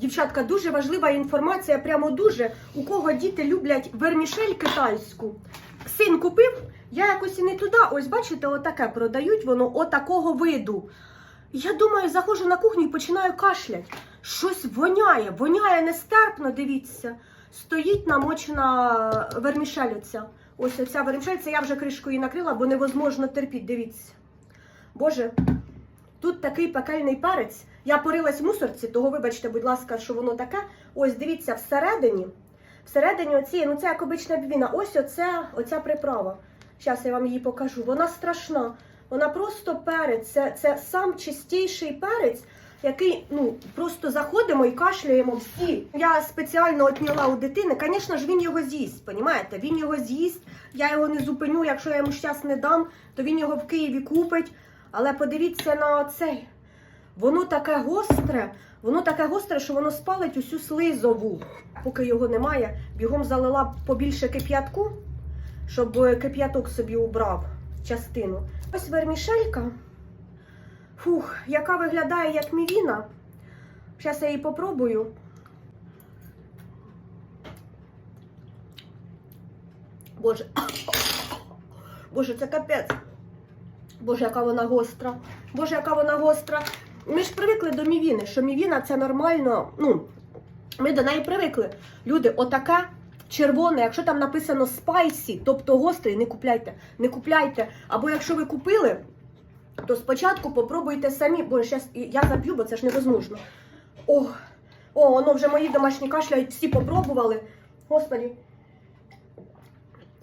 Дівчатка, дуже важлива інформація, прямо дуже. У кого діти люблять вермішель китайську. Син купив, я якось і не туди. Ось бачите, отаке продають воно отакого виду. Я думаю, заходжу на кухню і починаю кашлять. Щось воняє, воняє нестерпно, дивіться. Стоїть намочена вермішель. Ось оця вермішель, це я вже кришкою накрила, бо невозможно терпіти, дивіться. Боже, тут такий пекельний перець. Я порилась в мусорці, того вибачте, будь ласка, що воно таке. Ось дивіться, всередині. Всередині оці, ну це як обична бібіна. Ось оце, оця приправа. Зараз я вам її покажу. Вона страшна. Вона просто перець. Це, це сам чистіший перець, який ну просто заходимо і кашляємо всі. Я спеціально отняла у дитини. Звісно ж, він його з'їсть. Понімаєте? Він його з'їсть. Я його не зупиню. Якщо я йому щас не дам, то він його в Києві купить. Але подивіться на цей. Воно таке гостре, воно таке гостре, що воно спалить усю слизову. Поки його немає, бігом залила побільше кип'ятку, щоб е, кип'яток собі убрав частину. Ось вермішелька. Фух, яка виглядає як мівіна. Зараз я її попробую. Боже. Боже, це капець. Боже, яка вона гостра. Боже, яка вона гостра. Ми ж привикли до мівіни, що мівіна це нормально. Ну, ми до неї привикли. Люди, отаке червоне, якщо там написано спайсі, тобто гострий, не купляйте. Не купляйте. Або якщо ви купили, то спочатку попробуйте самі, бо зараз я заб'ю, бо це ж невозможно. О, о, воно вже мої домашні кашляють, всі попробували. Господи.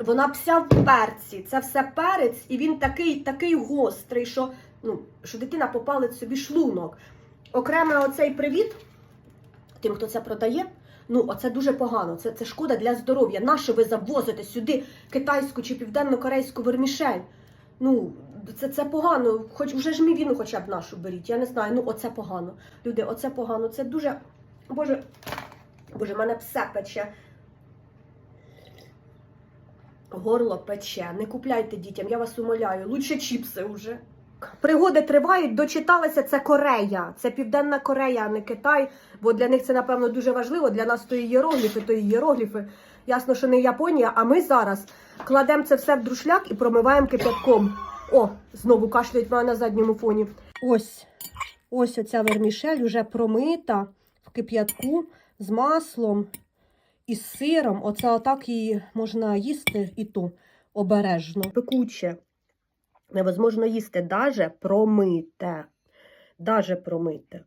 Вона вся в перці. Це все перець, і він такий, такий гострий, що, ну, що дитина попалить собі шлунок. Окремо оцей привіт тим, хто це продає. Ну, оце дуже погано. Це, це шкода для здоров'я. Нащо ви завозите сюди китайську чи південно-корейську вермішель? Ну, це, це погано. Хоч вже ж мівіну хоча б нашу беріть. Я не знаю. Ну, оце погано. Люди, оце погано. Це дуже. Боже, Боже, мене все пече. Горло пече. Не купляйте дітям, я вас умоляю. Лучше чіпси вже. Пригоди тривають, дочиталися, це Корея. Це Південна Корея, а не Китай. Бо для них це, напевно, дуже важливо. Для нас то і єрогліфи, то і єрогліфи. Ясно, що не Японія, а ми зараз кладемо це все в друшляк і промиваємо кипятком. О, знову кашляють мене на задньому фоні. Ось, ось оця вермішель вже промита в кип'ятку з маслом і з сиром. Оце отак її можна їсти і ту обережно. Пекуче. Невозможно їсти, даже промите. Даже промите.